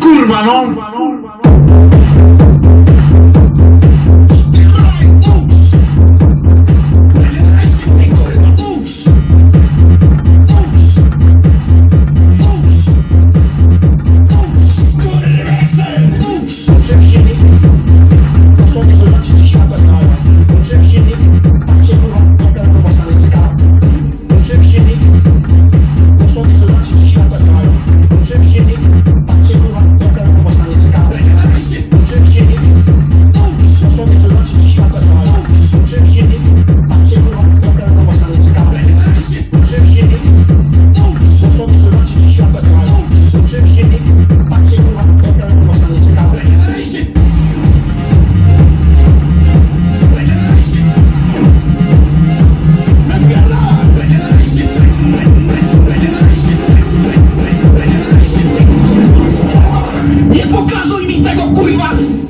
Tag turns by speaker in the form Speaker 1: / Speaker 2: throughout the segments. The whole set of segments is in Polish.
Speaker 1: Kurwa, no!
Speaker 2: Viva!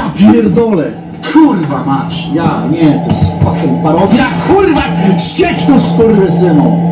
Speaker 1: Ja pierdolę! Kurwa mać! Ja nie, to jest fucking parodia! Kurwa! Ścieć to skurwysynu!